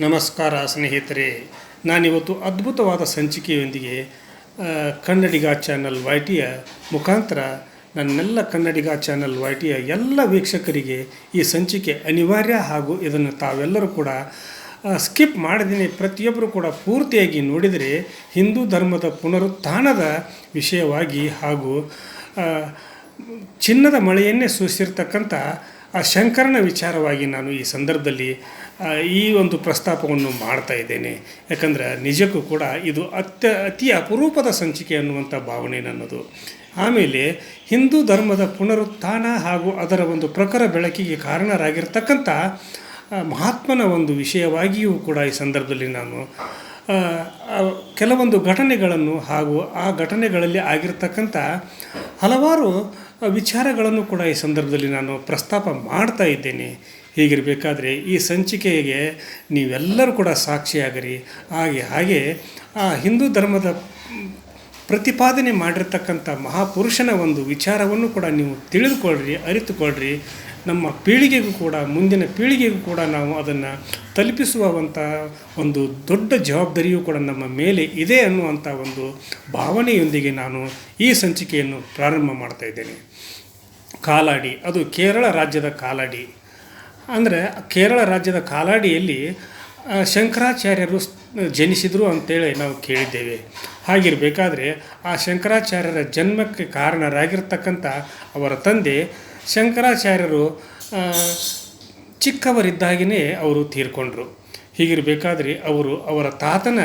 ನಮಸ್ಕಾರ ಸ್ನೇಹಿತರೆ. ನಾನಿವತ್ತು ಅದ್ಭುತವಾದ ಸಂಚಿಕೆಯೊಂದಿಗೆ ಕನ್ನಡಿಗ ಚಾನಲ್ ವೈ ಟಿಯ ಮುಖಾಂತರ ನನ್ನೆಲ್ಲ ಕನ್ನಡಿಗ ಚಾನಲ್ ವೈ ಟಿಯ ಎಲ್ಲ ವೀಕ್ಷಕರಿಗೆ ಈ ಸಂಚಿಕೆ ಅನಿವಾರ್ಯ ಹಾಗೂ ಇದನ್ನು ತಾವೆಲ್ಲರೂ ಕೂಡ ಸ್ಕಿಪ್ ಮಾಡಿದ್ದೀನಿ ಪ್ರತಿಯೊಬ್ಬರು ಕೂಡ ಪೂರ್ತಿಯಾಗಿ ನೋಡಿದರೆ ಹಿಂದೂ ಧರ್ಮದ ಪುನರುತ್ಥಾನದ ವಿಷಯವಾಗಿ ಹಾಗೂ ಚಿನ್ನದ ಮಳೆಯನ್ನೇ ಸೂಚಿಸಿರ್ತಕ್ಕಂಥ ಆ ಶಂಕರನ ವಿಚಾರವಾಗಿ ನಾನು ಈ ಸಂದರ್ಭದಲ್ಲಿ ಈ ಒಂದು ಪ್ರಸ್ತಾಪವನ್ನು ಮಾಡ್ತಾ ಇದ್ದೇನೆ. ಯಾಕಂದರೆ ನಿಜಕ್ಕೂ ಕೂಡ ಇದು ಅತ್ಯ, ಅತಿ ಅಪರೂಪದ ಸಂಚಿಕೆ ಅನ್ನುವಂಥ ಭಾವನೆ ನನ್ನದು. ಆಮೇಲೆ ಹಿಂದೂ ಧರ್ಮದ ಪುನರುತ್ಥಾನ ಹಾಗೂ ಅದರ ಒಂದು ಪ್ರಖರ ಬೆಳಕಿಗೆ ಕಾರಣರಾಗಿರ್ತಕ್ಕಂಥ ಮಹಾತ್ಮನ ಒಂದು ವಿಷಯವಾಗಿಯೂ ಕೂಡ ಈ ಸಂದರ್ಭದಲ್ಲಿ ನಾನು ಕೆಲವೊಂದು ಘಟನೆಗಳನ್ನು ಹಾಗೂ ಆ ಘಟನೆಗಳಲ್ಲಿ ಆಗಿರ್ತಕ್ಕಂಥ ಹಲವಾರು ವಿಚಾರಗಳನ್ನು ಕೂಡ ಈ ಸಂದರ್ಭದಲ್ಲಿ ನಾನು ಪ್ರಸ್ತಾಪ ಮಾಡ್ತಾ ಇದ್ದೇನೆ. ಹೀಗಿರಬೇಕಾದ್ರೆ ಈ ಸಂಚಿಕೆಗೆ ನೀವೆಲ್ಲರೂ ಕೂಡ ಸಾಕ್ಷಿಯಾಗರಿ. ಹಾಗೆ ಹಾಗೆ ಆ ಹಿಂದೂ ಧರ್ಮದ ಪ್ರತಿಪಾದನೆ ಮಾಡಿರ್ತಕ್ಕಂಥ ಮಹಾಪುರುಷನ ಒಂದು ವಿಚಾರವನ್ನು ಕೂಡ ನೀವು ತಿಳಿದುಕೊಳ್ಳ್ರಿ, ಅರಿತುಕೊಳ್ಳ್ರಿ. ನಮ್ಮ ಪೀಳಿಗೆಗೂ ಕೂಡ, ಮುಂದಿನ ಪೀಳಿಗೆಗೂ ಕೂಡ ನಾವು ಅದನ್ನು ತಲುಪಿಸುವಂಥ ಒಂದು ದೊಡ್ಡ ಜವಾಬ್ದಾರಿಯೂ ಕೂಡ ನಮ್ಮ ಮೇಲೆ ಇದೆ ಅನ್ನುವಂಥ ಒಂದು ಭಾವನೆಯೊಂದಿಗೆ ನಾನು ಈ ಸಂಚಿಕೆಯನ್ನು ಪ್ರಾರಂಭ ಮಾಡ್ತಾ ಇದ್ದೇನೆ. ಕಾಲಾಡಿ, ಅದು ಕೇರಳ ರಾಜ್ಯದ ಕಾಲಾಡಿ. ಅಂದರೆ ಕೇರಳ ರಾಜ್ಯದ ಕಾಲಾಡಿಯಲ್ಲಿ ಶಂಕರಾಚಾರ್ಯರು ಜನಿಸಿದರು ಅಂತೇಳಿ ನಾವು ಕೇಳಿದ್ದೇವೆ. ಹಾಗಿರಬೇಕಾದ್ರೆ, ಆ ಶಂಕರಾಚಾರ್ಯರ ಜನ್ಮಕ್ಕೆ ಕಾರಣರಾಗಿರ್ತಕ್ಕಂಥ ಅವರ ತಂದೆ ಶಂಕರಾಚಾರ್ಯರು ಚಿಕ್ಕವರಿದ್ದಾಗಿಯೇ ಅವರು ತೀರ್ಕೊಂಡ್ರು. ಹೀಗಿರಬೇಕಾದ್ರೆ ಅವರು ಅವರ ತಾತನ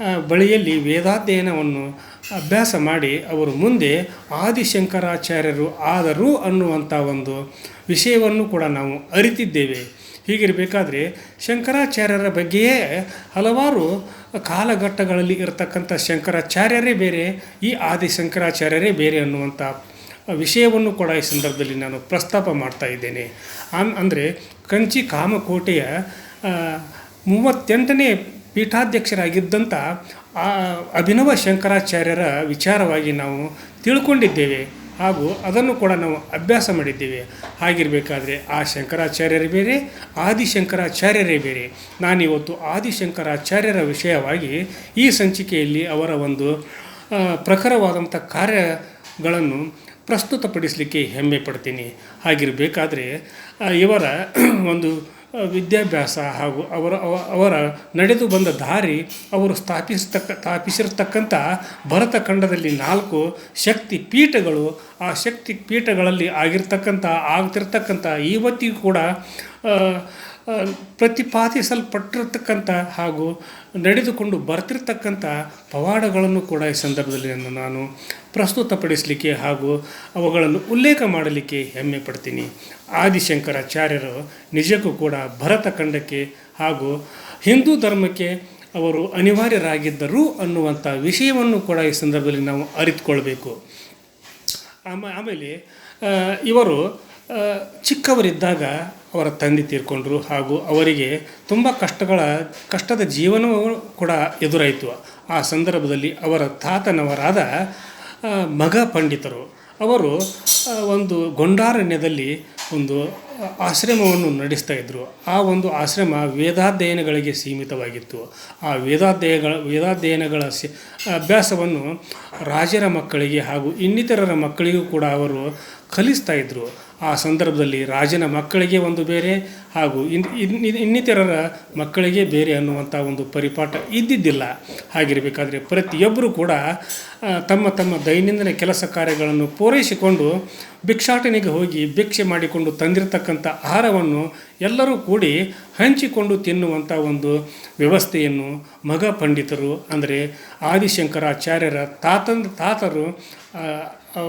ಬಳಿಯಲ್ಲಿ ವೇದಾಧ್ಯಯನವನ್ನು ಅಭ್ಯಾಸ ಮಾಡಿ ಅವರು ಮುಂದೆ ಆದಿಶಂಕರಾಚಾರ್ಯರು ಆದರು ಅನ್ನುವಂಥ ಒಂದು ವಿಷಯವನ್ನು ಕೂಡ ನಾವು ಅರಿತಿದ್ದೇವೆ. ಹೀಗಿರಬೇಕಾದ್ರೆ ಶಂಕರಾಚಾರ್ಯರ ಬಗ್ಗೆಯೇ ಹಲವಾರು ಕಾಲಘಟ್ಟಗಳಲ್ಲಿ ಇರತಕ್ಕಂಥ ಶಂಕರಾಚಾರ್ಯರೇ ಬೇರೆ, ಈ ಆದಿಶಂಕರಾಚಾರ್ಯರೇ ಬೇರೆ ಅನ್ನುವಂಥ ವಿಷಯವನ್ನು ಕೂಡ ಈ ಸಂದರ್ಭದಲ್ಲಿ ನಾನು ಪ್ರಸ್ತಾಪ ಮಾಡ್ತಾ ಇದ್ದೇನೆ. ಅಂದರೆ ಕಂಚಿ ಕಾಮಕೋಟೆಯ ಮೂವತ್ತೆಂಟನೇ ಪೀಠಾಧ್ಯಕ್ಷರಾಗಿದ್ದಂಥ ಆ ಅಭಿನವ ಶಂಕರಾಚಾರ್ಯರ ವಿಚಾರವಾಗಿ ನಾವು ತಿಳ್ಕೊಂಡಿದ್ದೇವೆ ಹಾಗೂ ಅದನ್ನು ಕೂಡ ನಾವು ಅಭ್ಯಾಸ ಮಾಡಿದ್ದೇವೆ. ಹಾಗಿರಬೇಕಾದ್ರೆ ಆ ಶಂಕರಾಚಾರ್ಯರೇ ಬೇರೆ ಆದಿಶಂಕರಾಚಾರ್ಯರೇ ಬೇರೆ. ನಾನಿವತ್ತು ಆದಿಶಂಕರಾಚಾರ್ಯರ ವಿಷಯವಾಗಿ ಈ ಸಂಚಿಕೆಯಲ್ಲಿ ಅವರ ಒಂದು ಪ್ರಖರವಾದಂಥ ಕಾರ್ಯಗಳನ್ನು ಪ್ರಸ್ತುತಪಡಿಸಲಿಕ್ಕೆ ಹೆಮ್ಮೆ ಪಡ್ತೀನಿ. ಹಾಗಿರಬೇಕಾದ್ರೆ ಇವರ ಒಂದು ವಿದ್ಯಾಭ್ಯಾಸ ಹಾಗೂ ಅವರ ಅವ- ಅವರ ನಡೆದು ಬಂದ ದಾರಿ ಅವರು ಸ್ಥಾಪಿಸ್ತಕ್ಕ, ಸ್ಥಾಪಿಸಿರ್ತಕ್ಕಂಥ ಭರತ ಖಂಡದಲ್ಲಿ ನಾಲ್ಕು ಶಕ್ತಿ ಪೀಠಗಳು. ಆ ಶಕ್ತಿ ಪೀಠಗಳಲ್ಲಿ ಆಗಿರ್ತಕ್ಕಂಥ, ಆಗ್ತಿರ್ತಕ್ಕಂಥ ಇವತ್ತಿಗೂ ಕೂಡ ಪ್ರತಿಪಾದಿಸಲ್ಪಟ್ಟಿರ್ತಕ್ಕಂಥ ಹಾಗೂ ನಡೆದುಕೊಂಡು ಬರ್ತಿರ್ತಕ್ಕಂಥ ಪವಾಡಗಳನ್ನು ಕೂಡ ಈ ಸಂದರ್ಭದಲ್ಲಿ ನಾನು- ಪ್ರಸ್ತುತಪಡಿಸಲಿಕ್ಕೆ ಹಾಗೂ ಅವುಗಳನ್ನು ಉಲ್ಲೇಖ ಮಾಡಲಿಕ್ಕೆ ಹೆಮ್ಮೆ ಪಡ್ತೀನಿ. ಆದಿಶಂಕರಾಚಾರ್ಯರು ನಿಜಕ್ಕೂ ಕೂಡ ಭರತ ಖಂಡಕ್ಕೆ ಹಾಗೂ ಹಿಂದೂ ಧರ್ಮಕ್ಕೆ ಅವರು ಅನಿವಾರ್ಯರಾಗಿದ್ದರು ಅನ್ನುವಂಥ ವಿಷಯವನ್ನು ಕೂಡ ಈ ಸಂದರ್ಭದಲ್ಲಿ ನಾವು ಅರಿತುಕೊಳ್ಬೇಕು. ಆಮ, ಆಮೇಲೆ ಇವರು ಚಿಕ್ಕವರಿದ್ದಾಗ ಅವರ ತಂದೆ ತೀರ್ಕೊಂಡ್ರು ಹಾಗೂ ಅವರಿಗೆ ತುಂಬ ಕಷ್ಟಗಳ, ಕಷ್ಟದ ಜೀವನವೂ ಕೂಡ ಎದುರಾಯಿತು. ಆ ಸಂದರ್ಭದಲ್ಲಿ ಅವರ ತಾತನವರಾದ ಮಗ ಪಂಡಿತರು. ಅವರು ಒಂದು ಗೊಂಡಾರಣ್ಯದಲ್ಲಿ ಒಂದು ಆಶ್ರಮವನ್ನು ನಡೆಸ್ತಾ ಇದ್ದರು ಆ ಒಂದು ಆಶ್ರಮ ವೇದಾಧ್ಯಯನಗಳಿಗೆ ಸೀಮಿತವಾಗಿತ್ತು. ಆ ವೇದಾಧ್ಯಯಗಳ, ವೇದಾಧ್ಯಯನಗಳ ಸಿ, ಅಭ್ಯಾಸವನ್ನು ರಾಜರ ಮಕ್ಕಳಿಗೆ ಹಾಗೂ ಇನ್ನಿತರರ ಮಕ್ಕಳಿಗೂ ಕೂಡ ಅವರು ಕಲಿಸ್ತಾ ಇದ್ದರು ಆ ಸಂದರ್ಭದಲ್ಲಿ ರಾಜನ ಮಕ್ಕಳಿಗೆ ಒಂದು ಬೇರೆ ಹಾಗೂ ಇನ್, ಇನ್- ಇನ್- ಇನ್ನಿತರರ ಮಕ್ಕಳಿಗೆ ಬೇರೆ ಅನ್ನುವಂಥ ಒಂದು ಪರಿಪಾಠ ಇದ್ದಿದ್ದಿಲ್ಲ. ಹಾಗಿರಬೇಕಾದ್ರೆ ಪ್ರತಿಯೊಬ್ಬರೂ ಕೂಡ ತಮ್ಮ ತಮ್ಮ ದೈನಂದಿನ ಕೆಲಸ ಕಾರ್ಯಗಳನ್ನು ಪೂರೈಸಿಕೊಂಡು ಭಿಕ್ಷಾಟನೆಗೆ ಹೋಗಿ ಭಿಕ್ಷೆ ಮಾಡಿಕೊಂಡು ತಂದಿರತಕ್ಕಂಥ ಆಹಾರವನ್ನು ಎಲ್ಲರೂ ಕೂಡಿ ಹಂಚಿಕೊಂಡು ತಿನ್ನುವಂಥ ಒಂದು ವ್ಯವಸ್ಥೆಯನ್ನು ಮಗ ಪಂಡಿತರು ಅಂದರೆ ಆದಿಶಂಕರಾಚಾರ್ಯರ ತಾತಂದ, ತಾತರು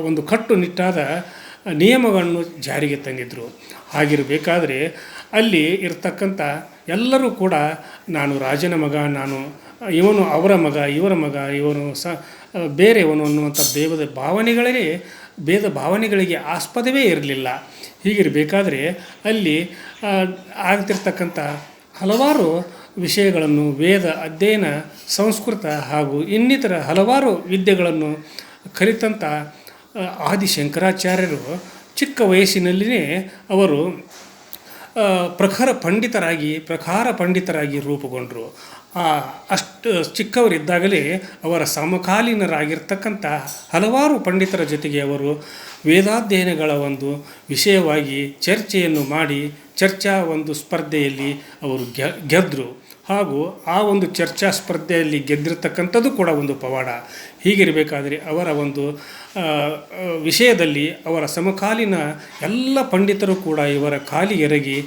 ಒಂದು ಕಟ್ಟುನಿಟ್ಟಾದ ನಿಯಮಗಳನ್ನು ಜಾರಿಗೆ ತಂದಿದ್ದರು ಹಾಗಿರಬೇಕಾದ್ರೆ ಅಲ್ಲಿ ಇರ್ತಕ್ಕಂಥ ಎಲ್ಲರೂ ಕೂಡ ನಾನು ರಾಜನ ಮಗ, ನಾನು ಇವನು ಅವರ ಮಗ, ಇವರ ಮಗ, ಇವನು ಸ ಬೇರೆಯವನು ಅನ್ನುವಂಥ ಭೇದ ಭಾವನೆಗಳಿಗೆ ಭೇದ ಭಾವನೆಗಳಿಗೆ ಆಸ್ಪದವೇ ಇರಲಿಲ್ಲ. ಹೀಗಿರಬೇಕಾದ್ರೆ ಅಲ್ಲಿ ಆಗ್ತಿರ್ತಕ್ಕಂಥ ಹಲವಾರು ವಿಷಯಗಳನ್ನು ವೇದ ಅಧ್ಯಯನ, ಸಂಸ್ಕೃತ ಹಾಗೂ ಇನ್ನಿತರ ಹಲವಾರು ವಿದ್ಯೆಗಳನ್ನು ಕಲಿತಂಥ ಆ, ಆದಿಶಂಕರಾಚಾರ್ಯರು ಚಿಕ್ಕ ವಯಸ್ಸಿನಲ್ಲಿಯೇ ಅವರು ಪ್ರಖರ ಪಂಡಿತರಾಗಿ ಪ್ರಖರ ಪಂಡಿತರಾಗಿ ರೂಪುಗೊಂಡರು. ಅಷ್ಟು ಚಿಕ್ಕವರಿದ್ದಾಗಲೇ ಅವರ ಸಮಕಾಲೀನರಾಗಿರ್ತಕ್ಕಂಥ ಹಲವಾರು ಪಂಡಿತರ ಜೊತೆಗೆ ಅವರು ವೇದಾಧ್ಯಯನಗಳ ಒಂದು ವಿಷಯವಾಗಿ ಚರ್ಚೆಯನ್ನು ಮಾಡಿ ಚರ್ಚಾ ಒಂದು ಸ್ಪರ್ಧೆಯಲ್ಲಿ ಅವರು ಗೆದ್ದರು ಹಾಗೂ ಆ ಒಂದು ಚರ್ಚಾ ಸ್ಪರ್ಧೆಯಲ್ಲಿ ಗೆದ್ದಿರತಕ್ಕಂಥದ್ದು ಕೂಡ ಒಂದು ಪವಾಡ. ಹೀಗಿರಬೇಕಾದ್ರೆ ಅವರ ಒಂದು ವಿಷಯದಲ್ಲಿ ಅವರ ಸಮಕಾಲೀನ ಎಲ್ಲ ಪಂಡಿತರು ಕೂಡ ಇವರ ಕಾಲಿಗೆರಗಿ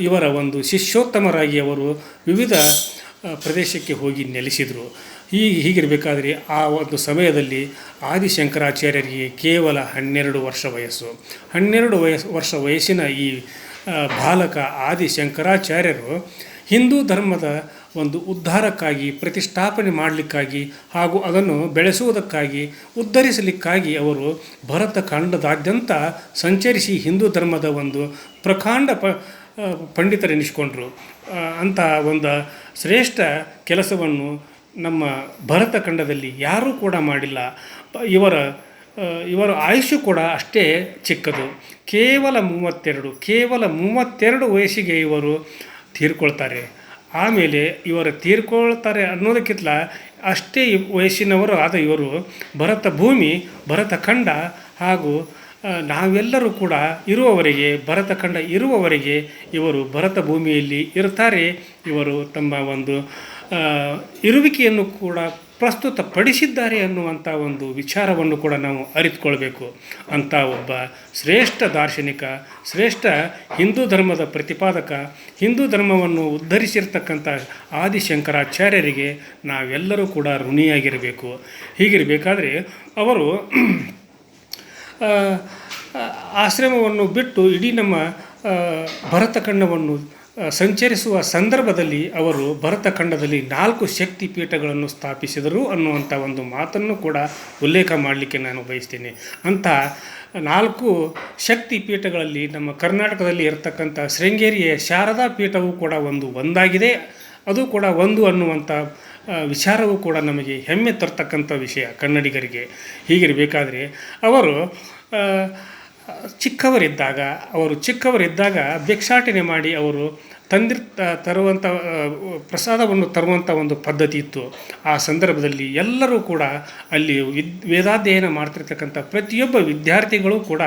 ಇವರ ಒಂದು ಶಿಷ್ಯೋತ್ತಮರಾಗಿ ಅವರು ವಿವಿಧ ಪ್ರದೇಶಕ್ಕೆ ಹೋಗಿ ನೆಲೆಸಿದರು. ಹೀಗೆ ಹೀಗಿರಬೇಕಾದ್ರೆ ಆ ಒಂದು ಸಮಯದಲ್ಲಿ ಆದಿಶಂಕರಾಚಾರ್ಯರಿಗೆ ಕೇವಲ ಹನ್ನೆರಡು ವರ್ಷ ವಯಸ್ಸು. ಹನ್ನೆರಡು ವಯಸ್ಸು ವರ್ಷ ವಯಸ್ಸಿನ ಈ ಬಾಲಕ ಆದಿಶಂಕರಾಚಾರ್ಯರು ಹಿಂದೂ ಧರ್ಮದ ಒಂದು ಉದ್ಧಾರಕ್ಕಾಗಿ, ಪ್ರತಿಷ್ಠಾಪನೆ ಮಾಡಲಿಕ್ಕಾಗಿ ಹಾಗೂ ಅದನ್ನು ಬೆಳೆಸುವುದಕ್ಕಾಗಿ ಉದ್ಧರಿಸಲಿಕ್ಕಾಗಿ ಅವರು ಭರತ ಖಂಡದಾದ್ಯಂತ ಸಂಚರಿಸಿ ಹಿಂದೂ ಧರ್ಮದ ಒಂದು ಪ್ರಕಾಂಡ ಪ ಪಂಡಿತರೆನಿಸಿಕೊಂಡರು. ಅಂತಹ ಒಂದು ಶ್ರೇಷ್ಠ ಕೆಲಸವನ್ನು ನಮ್ಮ ಭರತ ಖಂಡದಲ್ಲಿ ಯಾರೂ ಕೂಡ ಮಾಡಿಲ್ಲ. ಇವರ ಇವರ ಆಯುಷ್ಯು ಕೂಡ ಅಷ್ಟೇ ಚಿಕ್ಕದು. ಕೇವಲ ಮೂವತ್ತೆರಡು ಕೇವಲ ಮೂವತ್ತೆರಡು ವಯಸ್ಸಿಗೆ ಇವರು ತೀರ್ಕೊಳ್ತಾರೆ. ಆಮೇಲೆ ಇವರು ತೀರ್ಕೊಳ್ತಾರೆ ಅನ್ನೋದಕ್ಕಿಂತ ಅಷ್ಟೇ ವಯಸ್ಸಿನವರು ಆದ ಇವರು ಭರತ ಭೂಮಿ, ಭರತ ಖಂಡ ಹಾಗೂ ನಾವೆಲ್ಲರೂ ಕೂಡ ಇರುವವರೆಗೆ, ಭರತ ಖಂಡ ಇರುವವರೆಗೆ ಇವರು ಭರತ ಭೂಮಿಯಲ್ಲಿ ಇರ್ತಾರೆ. ಇವರು ತಮ್ಮ ಒಂದು ಇರುವಿಕೆಯನ್ನು ಕೂಡ ಪ್ರಸ್ತುತಪಡಿಸಿದ್ದಾರೆ ಅನ್ನುವಂಥ ಒಂದು ವಿಚಾರವನ್ನು ಕೂಡ ನಾವು ಅರಿತುಕೊಳ್ಬೇಕು. ಅಂಥ ಒಬ್ಬ ಶ್ರೇಷ್ಠ ದಾರ್ಶನಿಕ, ಶ್ರೇಷ್ಠ ಹಿಂದೂ ಧರ್ಮದ ಪ್ರತಿಪಾದಕ, ಹಿಂದೂ ಧರ್ಮವನ್ನು ಉದ್ಧರಿಸಿರ್ತಕ್ಕಂಥ ಆದಿಶಂಕರಾಚಾರ್ಯರಿಗೆ ನಾವೆಲ್ಲರೂ ಕೂಡ ಋಣಿಯಾಗಿರಬೇಕು. ಹೀಗಿರಬೇಕಾದ್ರೆ ಅವರು ಆಶ್ರಮವನ್ನು ಬಿಟ್ಟು ಇಡೀ ನಮ್ಮ ಭರತಖಂಡವನ್ನು ಸಂಚರಿಸುವ ಸಂದರ್ಭದಲ್ಲಿ ಅವರು ಭರತಖಂಡದಲ್ಲಿ ನಾಲ್ಕು ಶಕ್ತಿ ಪೀಠಗಳನ್ನು ಸ್ಥಾಪಿಸಿದರು ಅನ್ನುವಂಥ ಒಂದು ಮಾತನ್ನು ಕೂಡ ಉಲ್ಲೇಖ ಮಾಡಲಿಕ್ಕೆ ನಾನು ಬಯಸ್ತೀನಿ. ಅಂಥ ನಾಲ್ಕು ಶಕ್ತಿ ಪೀಠಗಳಲ್ಲಿ ನಮ್ಮ ಕರ್ನಾಟಕದಲ್ಲಿ ಇರತಕ್ಕಂಥ ಶೃಂಗೇರಿಯ ಶಾರದಾ ಪೀಠವೂ ಕೂಡ ಒಂದು ಒಂದಾಗಿದೆ. ಅದು ಕೂಡ ಒಂದು ಅನ್ನುವಂಥ ವಿಚಾರವೂ ಕೂಡ ನಮಗೆ ಹೆಮ್ಮೆ ತರ್ತಕ್ಕಂಥ ವಿಷಯ ಕನ್ನಡಿಗರಿಗೆ. ಹೀಗಿರಬೇಕಾದ್ರೆ ಅವರು ಚಿಕ್ಕವರಿದ್ದಾಗ, ಅವರು ಚಿಕ್ಕವರಿದ್ದಾಗ ಭಿಕ್ಷಾಟನೆ ಮಾಡಿ ಅವರು ತಂದಿರ್ ತರುವಂಥ ಪ್ರಸಾದವನ್ನು ತರುವಂಥ ಒಂದು ಪದ್ಧತಿ ಇತ್ತು. ಆ ಸಂದರ್ಭದಲ್ಲಿ ಎಲ್ಲರೂ ಕೂಡ ಅಲ್ಲಿ ವಿದ್, ವೇದಾಧ್ಯಯನ ಮಾಡ್ತಿರ್ತಕ್ಕಂಥ ಪ್ರತಿಯೊಬ್ಬ ವಿದ್ಯಾರ್ಥಿಗಳು ಕೂಡ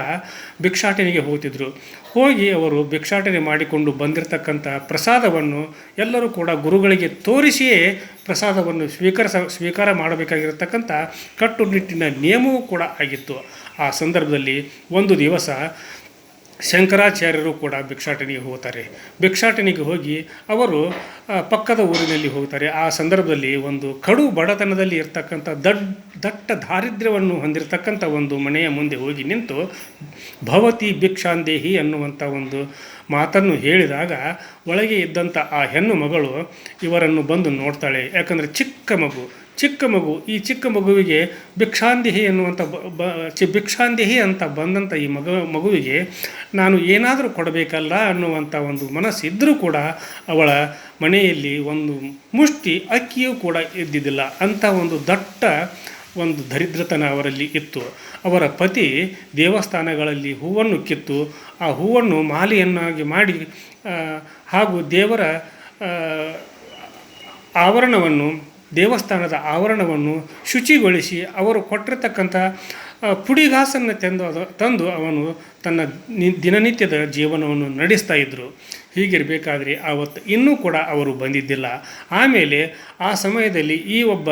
ಭಿಕ್ಷಾಟನೆಗೆ ಹೋಗ್ತಿದ್ರು. ಹೋಗಿ ಅವರು ಭಿಕ್ಷಾಟನೆ ಮಾಡಿಕೊಂಡು ಬಂದಿರತಕ್ಕಂಥ ಪ್ರಸಾದವನ್ನು ಎಲ್ಲರೂ ಕೂಡ ಗುರುಗಳಿಗೆ ತೋರಿಸಿಯೇ ಪ್ರಸಾದವನ್ನು ಸ್ವೀಕರಿಸ, ಸ್ವೀಕಾರ ಮಾಡಬೇಕಾಗಿರತಕ್ಕಂಥ ಕಟ್ಟುನಿಟ್ಟಿನ ನಿಯಮವೂ ಕೂಡ ಆಗಿತ್ತು. ಆ ಸಂದರ್ಭದಲ್ಲಿ ಒಂದು ದಿವಸ ಶಂಕರಾಚಾರ್ಯರು ಕೂಡ ಭಿಕ್ಷಾಟನೆಗೆ ಹೋಗ್ತಾರೆ ಭಿಕ್ಷಾಟನೆಗೆ ಹೋಗಿ ಅವರು ಪಕ್ಕದ ಊರಿನಲ್ಲಿ ಹೋಗ್ತಾರೆ ಆ ಸಂದರ್ಭದಲ್ಲಿ ಒಂದು ಕಡು ಬಡತನದಲ್ಲಿ ಇರ್ತಕ್ಕಂಥ ದಡ್, ದಟ್ಟ ದಾರಿದ್ರ್ಯವನ್ನು ಹೊಂದಿರತಕ್ಕಂಥ ಒಂದು ಮನೆಯ ಮುಂದೆ ಹೋಗಿ ನಿಂತು ಭವತಿ ಭಿಕ್ಷಾಂದೇಹಿ ಅನ್ನುವಂಥ ಒಂದು ಮಾತನ್ನು ಹೇಳಿದಾಗ ಒಳಗೆ ಇದ್ದಂಥ ಆ ಹೆಣ್ಣು ಮಗಳು ಇವರನ್ನು ಬಂದು ನೋಡ್ತಾಳೆ. ಯಾಕಂದರೆ ಚಿಕ್ಕ ಮಗು ಚಿಕ್ಕ ಮಗು, ಈ ಚಿಕ್ಕ ಮಗುವಿಗೆ ಭಿಕ್ಷಾಂದಿಹಿ ಎನ್ನುವಂಥ ಬ ಚಿ ಭಿಕ್ಷಾಂದಿಹಿ ಅಂತ ಬಂದಂಥ ಈ ಮಗು, ಮಗುವಿಗೆ ನಾನು ಏನಾದರೂ ಕೊಡಬೇಕಲ್ಲ ಅನ್ನುವಂಥ ಒಂದು ಮನಸ್ಸಿದ್ದರೂ ಕೂಡ ಅವಳ ಮನೆಯಲ್ಲಿ ಒಂದು ಮುಷ್ಟಿ ಅಕ್ಕಿಯೂ ಕೂಡ ಇದ್ದಿದ್ದಿಲ್ಲ. ಅಂಥ ಒಂದು ದಟ್ಟ ಒಂದು ದರಿದ್ರತನ ಅವರಲ್ಲಿ ಇತ್ತು. ಅವರ ಪತಿ ದೇವಸ್ಥಾನಗಳಲ್ಲಿ ಹೂವನ್ನು ಕಿತ್ತು, ಆ ಹೂವನ್ನು ಮಾಲೆಯನ್ನಾಗಿ ಮಾಡಿ ಹಾಗೂ ದೇವರ ಆವರಣವನ್ನು ದೇವಸ್ಥಾನದ ಆವರಣವನ್ನು ಶುಚಿಗೊಳಿಸಿ ಅವರು ಕೊಟ್ಟಿರ್ತಕ್ಕಂಥ ಪುಡಿಗಾಸನ್ನು ತಂದು ಅದು, ತಂದು ಅವನು ತನ್ನ ದಿನನಿತ್ಯದ ಜೀವನವನ್ನು ನಡೆಸ್ತಾ ಇದ್ದರು ಹೀಗಿರಬೇಕಾದ್ರೆ ಆವತ್ತು ಇನ್ನೂ ಕೂಡ ಅವರು ಬಂದಿದ್ದಿಲ್ಲ. ಆಮೇಲೆ ಆ ಸಮಯದಲ್ಲಿ ಈ ಒಬ್ಬ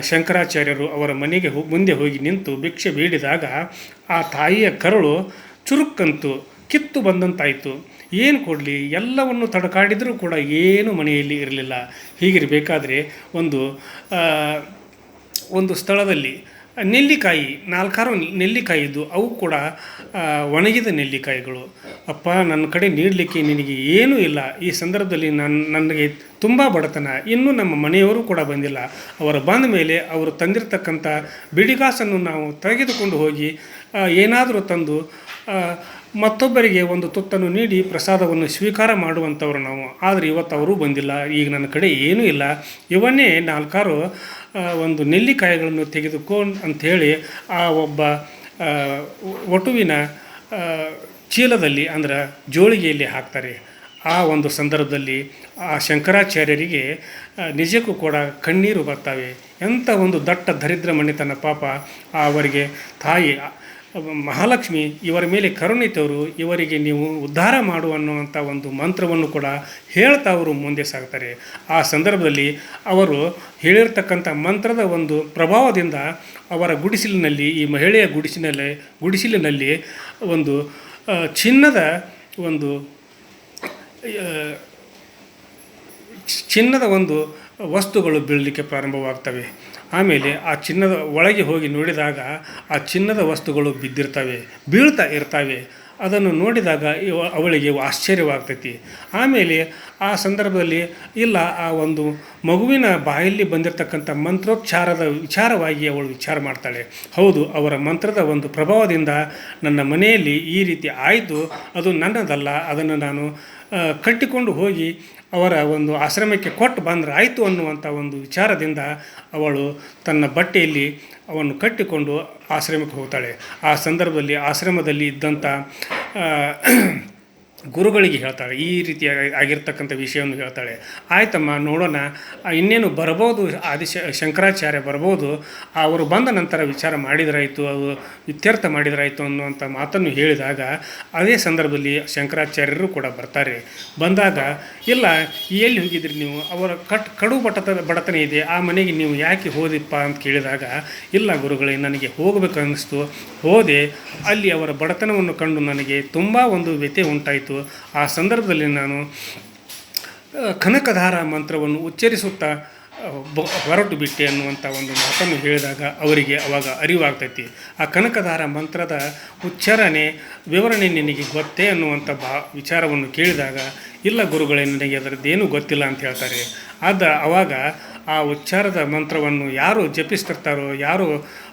ಶಂಕರಾಚಾರ್ಯರು ಅವರ ಮನೆಗೆ ಮುಂದೆ ಹೋಗಿ ನಿಂತು ಭಿಕ್ಷೆ ಬೇಡಿದಾಗ ಆ ತಾಯಿಯ ಕರುಳು ಚುರುಕ್ಕಂತು ಕಿತ್ತು ಬಂದಂತಾಯಿತು. ಏನು ಕೊಡಲಿ, ಎಲ್ಲವನ್ನು ತಡಕಾಡಿದರೂ ಕೂಡ ಏನು ಮನೆಯಲ್ಲಿ ಇರಲಿಲ್ಲ. ಹೀಗಿರಬೇಕಾದ್ರೆ ಒಂದು ಒಂದು ಸ್ಥಳದಲ್ಲಿ ನೆಲ್ಲಿಕಾಯಿ, ನಾಲ್ಕಾರು ನೆಲ್ಲಿಕಾಯಿ ಇದ್ದು ಅವು ಕೂಡ ಒಣಗಿದ ನೆಲ್ಲಿಕಾಯಿಗಳು. ಅಪ್ಪ, ನನ್ನ ಕಡೆ ನೀಡಲಿಕ್ಕೆ ನಿನಗೆ ಏನೂ ಇಲ್ಲ. ಈ ಸಂದರ್ಭದಲ್ಲಿ ನನ್ನ ನನಗೆ ತುಂಬ ಬಡತನ. ಇನ್ನೂ ನಮ್ಮ ಮನೆಯವರು ಕೂಡ ಬಂದಿಲ್ಲ. ಅವರು ಬಂದ ಮೇಲೆ ಅವರು ತಂದಿರತಕ್ಕಂಥ ಬಿಡಿಗಾಸನ್ನು ನಾವು ತೆಗೆದುಕೊಂಡು ಹೋಗಿ ಏನಾದರೂ ತಂದು ಮತ್ತೊಬ್ಬರಿಗೆ ಒಂದು ತುತ್ತನ್ನು ನೀಡಿ ಪ್ರಸಾದವನ್ನು ಸ್ವೀಕಾರ ಮಾಡುವಂಥವ್ರು ನಾವು. ಆದರೆ ಇವತ್ತು ಅವರು ಬಂದಿಲ್ಲ. ಈಗ ನನ್ನ ಕಡೆ ಏನೂ ಇಲ್ಲ. ಇವನ್ನೇ ನಾಲ್ಕಾರು ಒಂದು ನೆಲ್ಲಿಕಾಯಿಗಳನ್ನು ತೆಗೆದುಕೊಂಡು ಅಂಥೇಳಿ ಆ ಒಬ್ಬ ಒಟುವಿನ ಚೀಲದಲ್ಲಿ ಅಂದ್ರೆ ಜೋಳಿಗೆಯಲ್ಲಿ ಹಾಕ್ತಾರೆ. ಆ ಒಂದು ಸಂದರ್ಭದಲ್ಲಿ ಆ ಶಂಕರಾಚಾರ್ಯರಿಗೆ ನಿಜಕ್ಕೂ ಕೂಡ ಕಣ್ಣೀರು ಬರ್ತವೆ. ಎಂಥ ಒಂದು ದಟ್ಟ ದರಿದ್ರ ಮಣಿತನ ಪಾಪ ಅವರಿಗೆ ತಾಯಿ. ಮಹಾಲಕ್ಷ್ಮಿ ಇವರ ಮೇಲೆ ಕರುಣೆ ಇವರಿಗೆ ನೀವು ಉದ್ಧಾರ ಮಾಡು ಅನ್ನುವಂಥ ಒಂದು ಮಂತ್ರವನ್ನು ಕೂಡ ಹೇಳ್ತಾ ಅವರು ಮುಂದೆ ಸಾಗ್ತಾರೆ. ಆ ಸಂದರ್ಭದಲ್ಲಿ ಅವರು ಹೇಳಿರ್ತಕ್ಕಂಥ ಮಂತ್ರದ ಒಂದು ಪ್ರಭಾವದಿಂದ ಅವರ ಗುಡಿಸಿಲಿನಲ್ಲಿ, ಈ ಮಹಿಳೆಯ ಗುಡಿಸಿನಲ್ಲಿ, ಗುಡಿಸಿಲಿನಲ್ಲಿ ಒಂದು ಚಿನ್ನದ ಒಂದು ಚಿನ್ನದ ಒಂದು ವಸ್ತುಗಳು ಬೀಳಲಿಕ್ಕೆ ಪ್ರಾರಂಭವಾಗ್ತವೆ. ಆಮೇಲೆ ಆ ಚಿನ್ನದ ಒಳಗೆ ಹೋಗಿ ನೋಡಿದಾಗ ಆ ಚಿನ್ನದ ವಸ್ತುಗಳು ಬಿದ್ದಿರ್ತವೆ, ಬೀಳ್ತಾ ಇರ್ತವೆ. ಅದನ್ನು ನೋಡಿದಾಗ ಅವಳಿಗೆ ಆಶ್ಚರ್ಯವಾಗ್ತೈತಿ. ಆಮೇಲೆ ಆ ಸಂದರ್ಭದಲ್ಲಿ ಇಲ್ಲ, ಆ ಒಂದು ಮಗುವಿನ ಬಾಯಲ್ಲಿ ಬಂದಿರತಕ್ಕಂಥ ಮಂತ್ರೋಚ್ಚಾರದ ವಿಚಾರವಾಗಿ ಅವಳು ವಿಚಾರ ಮಾಡ್ತಾಳೆ. ಹೌದು, ಅವರ ಮಂತ್ರದ ಒಂದು ಪ್ರಭಾವದಿಂದ ನನ್ನ ಮನೆಯಲ್ಲಿ ಈ ರೀತಿ ಆಯಿತು. ಅದು ನನ್ನದಲ್ಲ. ಅದನ್ನು ನಾನು ಕಟ್ಟಿಕೊಂಡು ಹೋಗಿ ಅವರ ಒಂದು ಆಶ್ರಮಕ್ಕೆ ಕೊಟ್ಟು ಬಂದ್ರೆ ಆಯಿತು ಅನ್ನುವಂಥ ಒಂದು ವಿಚಾರದಿಂದ ಅವಳು ತನ್ನ ಬಟ್ಟೆಯಲ್ಲಿ ಅವನ್ನು ಕಟ್ಟಿಕೊಂಡು ಆಶ್ರಮಕ್ಕೆ ಹೋಗ್ತಾಳೆ. ಆ ಸಂದರ್ಭದಲ್ಲಿ ಆಶ್ರಮದಲ್ಲಿ ಇದ್ದಂಥ ಗುರುಗಳಿಗೆ ಹೇಳ್ತಾಳೆ, ಈ ರೀತಿಯಾಗಿ ಆಗಿರ್ತಕ್ಕಂಥ ವಿಷಯವನ್ನು ಹೇಳ್ತಾಳೆ. ಆಯ್ತಮ್ಮ, ನೋಡೋಣ. ಇನ್ನೇನು ಬರ್ಬೋದು? ಆದಿ ಶಂಕರಾಚಾರ್ಯ ಬರ್ಬೋದು? ಅವರು ಬಂದ ನಂತರ ವಿಚಾರ ಮಾಡಿದ್ರಾಯಿತು ಅದು ಇತ್ಯರ್ಥ ಮಾಡಿದ್ರಾಯಿತು ಅನ್ನುವಂಥ ಮಾತನ್ನು ಹೇಳಿದಾಗ, ಅದೇ ಸಂದರ್ಭದಲ್ಲಿ ಶಂಕರಾಚಾರ್ಯರು ಕೂಡ ಬರ್ತಾರೆ. ಬಂದಾಗ, ಇಲ್ಲ, ಎಲ್ಲಿ ಹೋಗಿದ್ರಿ ನೀವು? ಅವರ ಕಟ್, ಕಡು ಬಟತ ಬಡತನ ಇದೆ, ಆ ಮನೆಗೆ ನೀವು ಯಾಕೆ ಹೋದಿಪ್ಪ ಅಂತ ಕೇಳಿದಾಗ, ಇಲ್ಲ ಗುರುಗಳೇ, ನನಗೆ ಹೋಗಬೇಕು ಅನ್ನಿಸ್ತು ಹೋದೆ, ಅಲ್ಲಿ ಅವರ ಬಡತನವನ್ನು ಕಂಡು ನನಗೆ ತುಂಬ ಒಂದು ವ್ಯಥೆ ಉಂಟಾಯಿತು. ಆ ಸಂದರ್ಭದಲ್ಲಿ ನಾನು ಕನಕಧಾರ ಮಂತ್ರವನ್ನು ಉಚ್ಚರಿಸುತ್ತಾ ಹೊರಟು ಬಿಟ್ಟೆ ಅನ್ನುವಂಥ ಒಂದು ಮಾತನ್ನು ಹೇಳಿದಾಗ ಅವರಿಗೆ ಅವಾಗ ಅರಿವಾಗ್ತೈತಿ. ಆ ಕನಕಧಾರ ಮಂತ್ರದ ಉಚ್ಚಾರಣೆ, ವಿವರಣೆ ನಿನಗೆ ಗೊತ್ತೇ ಅನ್ನುವಂಥ ಬಾ, ವಿಚಾರವನ್ನು ಕೇಳಿದಾಗ, ಇಲ್ಲ ಗುರುಗಳೇ, ನನಗೆ ಅದರದ್ದೇನೂ ಗೊತ್ತಿಲ್ಲ ಅಂತ ಹೇಳ್ತಾರೆ. ಆದ, ಅವಾಗ ಆ ಉಚ್ಚಾರದ ಮಂತ್ರವನ್ನು ಯಾರು ಜಪಿಸ್ತಿರ್ತಾರೋ, ಯಾರು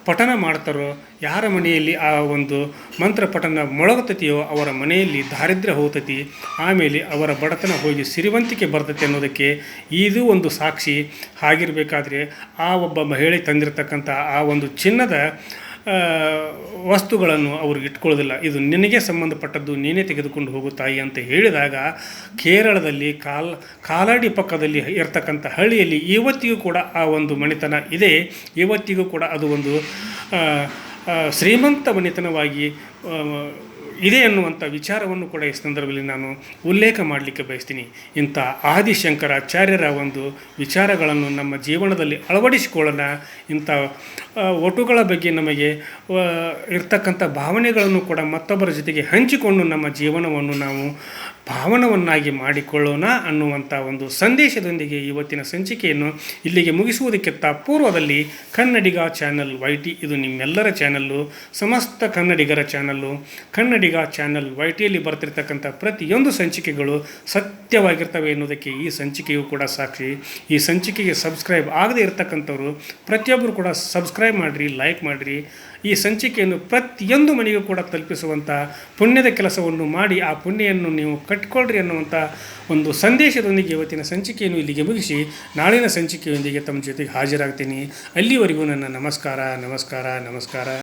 ಪಠನ ಮಾಡ್ತಾರೋ, ಯಾರ ಮನೆಯಲ್ಲಿ ಆ ಒಂದು ಮಂತ್ರ ಪಠನ ಮೊಳಗತತಿಯೋ ಅವರ ಮನೆಯಲ್ಲಿ ದಾರಿದ್ರ್ಯ ಹೋಗ್ತತಿ ಆಮೇಲೆ ಅವರ ಬಡತನ ಹೋಗಿ ಸಿರಿವಂತಿಕೆ ಬರ್ತತಿ ಅನ್ನೋದಕ್ಕೆ ಇದು ಒಂದು ಸಾಕ್ಷಿ. ಆಗಿರಬೇಕಾದ್ರೆ ಆ ಒಬ್ಬ ಮಹಿಳೆ ತಂದಿರತಕ್ಕಂಥ ಆ ಒಂದು ಚಿನ್ನದ ವಸ್ತುಗಳನ್ನು ಅವ್ರಿಗೆ ಇಟ್ಕೊಳ್ಳೋದಿಲ್ಲ. ಇದು ನಿನಗೆ ಸಂಬಂಧಪಟ್ಟದ್ದು ನೀನೇ ತೆಗೆದುಕೊಂಡು ಹೋಗು ತಾಯಿ ಅಂತ ಹೇಳಿದಾಗ ಕೇರಳದಲ್ಲಿ ಕಾಲ್ ಕಾಲಾಡಿ ಪಕ್ಕದಲ್ಲಿ ಇರ್ತಕ್ಕಂಥ ಹಳ್ಳಿಯಲ್ಲಿ ಇವತ್ತಿಗೂ ಕೂಡ ಆ ಒಂದು ಮನೆತನ ಇದೆ. ಇವತ್ತಿಗೂ ಕೂಡ ಅದು ಒಂದು ಶ್ರೀಮಂತ ಮಣಿತನವಾಗಿ ಆ, ಇದೆ ಅನ್ನುವಂಥ ವಿಚಾರವನ್ನು ಕೂಡ ಈ ಸಂದರ್ಭದಲ್ಲಿ ನಾನು ಉಲ್ಲೇಖ ಮಾಡಲಿಕ್ಕೆ ಬಯಸ್ತೀನಿ. ಇಂಥ ಆದಿಶಂಕರಾಚಾರ್ಯರ ಒಂದು ವಿಚಾರಗಳನ್ನು ನಮ್ಮ ಜೀವನದಲ್ಲಿ ಅಳವಡಿಸಿಕೊಳ್ಳೋಣ. ಇಂಥ ಒಟುಗಳ ಬಗ್ಗೆ ನಮಗೆ ಇರ್ತಕ್ಕಂಥ ಭಾವನೆಗಳನ್ನು ಕೂಡ ಮತ್ತೊಬ್ಬರ ಜೊತೆಗೆ ಹಂಚಿಕೊಂಡು ನಮ್ಮ ಜೀವನವನ್ನು ನಾವು ಭಾವನವನ್ನಾಗಿ ಮಾಡಿಕೊಳ್ಳೋಣ ಅನ್ನುವಂಥ ಒಂದು ಸಂದೇಶದೊಂದಿಗೆ ಇವತ್ತಿನ ಸಂಚಿಕೆಯನ್ನು ಇಲ್ಲಿಗೆ ಮುಗಿಸುವುದಕ್ಕಿಂತ ಪೂರ್ವದಲ್ಲಿ ಕನ್ನಡಿಗ ಚಾನಲ್ ವೈ ಟಿ ಇದು ನಿಮ್ಮೆಲ್ಲರ ಚಾನಲ್ಲು, ಸಮಸ್ತ ಕನ್ನಡಿಗರ ಚಾನಲ್ಲು ಕನ್ನಡಿಗ ಚಾನಲ್ ವೈ ಟಿಯಲ್ಲಿ ಬರ್ತಿರ್ತಕ್ಕಂಥ ಪ್ರತಿಯೊಂದು ಸಂಚಿಕೆಗಳು ಸತ್ಯವಾಗಿರ್ತವೆ ಎನ್ನುವುದಕ್ಕೆ ಈ ಸಂಚಿಕೆಯು ಕೂಡ ಸಾಕ್ಷಿ. ಈ ಸಂಚಿಕೆಗೆ ಸಬ್ಸ್ಕ್ರೈಬ್ ಆಗದೇ ಇರತಕ್ಕಂಥವ್ರು ಪ್ರತಿಯೊಬ್ಬರು ಕೂಡ ಸಬ್ಸ್ಕ್ರೈಬ್ ಮಾಡಿರಿ, ಲೈಕ್ ಮಾಡಿರಿ. ಈ ಸಂಚಿಕೆಯನ್ನು ಪ್ರತಿಯೊಂದು ಮನೆಗೂ ಕೂಡ ತಲುಪಿಸುವಂಥ ಪುಣ್ಯದ ಕೆಲಸವನ್ನು ಮಾಡಿ ಆ ಪುಣ್ಯವನ್ನು ನೀವು ಕಟ್ಕೊಳ್ರಿ ಅನ್ನುವಂಥ ಒಂದು ಸಂದೇಶದೊಂದಿಗೆ ಇವತ್ತಿನ ಸಂಚಿಕೆಯನ್ನು ಇಲ್ಲಿಗೆ ಮುಗಿಸಿ ನಾಳಿನ ಸಂಚಿಕೆಯೊಂದಿಗೆ ತಮ್ಮ ಜೊತೆಗೆ ಹಾಜರಾಗ್ತೀನಿ. ಅಲ್ಲಿವರೆಗೂ ನನ್ನ ನಮಸ್ಕಾರ ನಮಸ್ಕಾರ ನಮಸ್ಕಾರ.